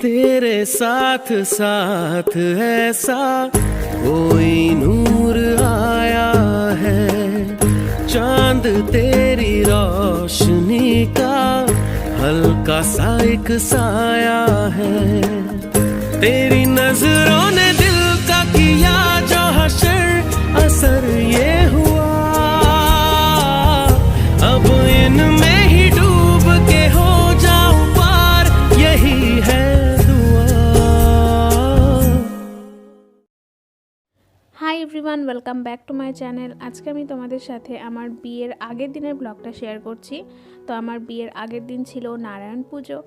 तेरे साथ साथ ऐसा कोई नूर आया है। चाँद तेरी रोशनी का हल्का सा एक साया है। तेरी नज़रों everyone welcome back to my channel আজকে আমি তোমাদের সাথে আমার বিয়ের আগের দিনের ব্লগটা শেয়ার করছি। তো আমার বিয়ের আগের দিন ছিল নারায়ণ পুজো।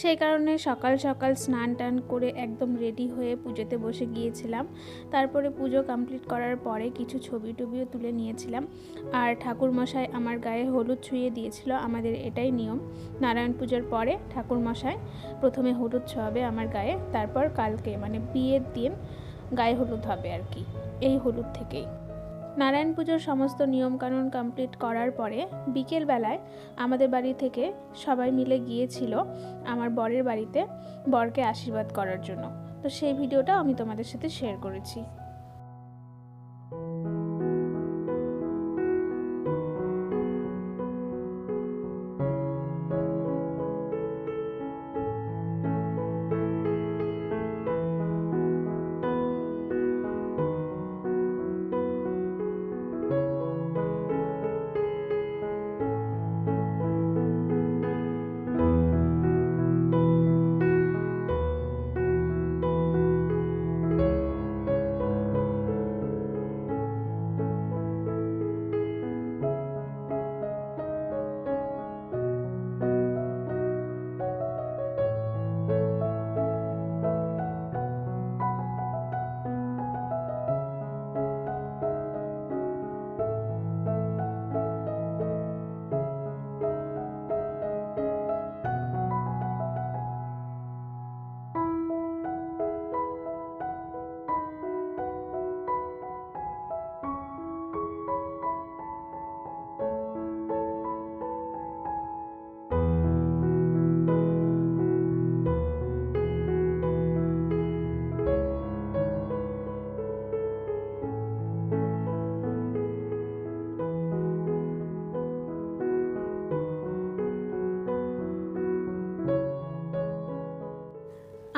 সেই কারণে সকাল সকাল স্নান টান করে একদম রেডি হয়ে পুজোতে বসে গিয়েছিলাম। তারপরে পুজো কমপ্লিট করার পরে কিছু ছবি টবিও তুলে নিয়েছিলাম। আর ঠাকুরমশাই আমার গায়ে হলুদ ছুঁয়ে দিয়েছিল, আমাদের এটাই নিয়ম। নারায়ণ পুজোর পরে ঠাকুরমশাই প্রথমে হলুদ ছোঁয়াবে আমার গায়ে, তারপর কালকে মানে বিয়ের দিন গায়ে হলুদ হবে আর কি, এই হলুদ থেকেই। নারায়ণ পুজোর সমস্ত নিয়মকানুন কমপ্লিট করার পরে বিকেলবেলায় আমাদের বাড়ি থেকে সবাই মিলে গিয়েছিল আমার বরের বাড়িতে বরকে আশীর্বাদ করার জন্য। তো সেই ভিডিওটা আমি তোমাদের সাথে শেয়ার করেছি।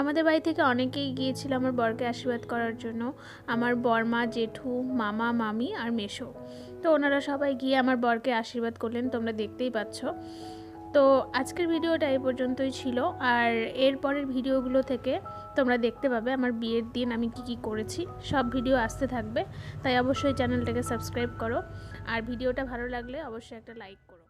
আমাদের বাড়ি থেকে অনেকেই গিয়েছিল আমার বরকে আশীর্বাদ করার জন্য। আমার বরমা, জেঠু, মামা, মামি আর মেশো তো ওনারা সবাই গিয়ে আমার বরকে আশীর্বাদ করলেন, তোমরা দেখতেই পাচ্ছ। তো আজকের ভিডিওটা এই পর্যন্তই ছিল। আর এর পরের ভিডিওগুলো থেকে তোমরা দেখতে পাবে আমার বিয়ের দিন আমি কি কি করেছি। সব ভিডিও আসতে থাকবে, তাই অবশ্যই চ্যানেলটাকে সাবস্ক্রাইব করো। আর ভিডিওটা ভালো লাগলে অবশ্যই একটা লাইক করো।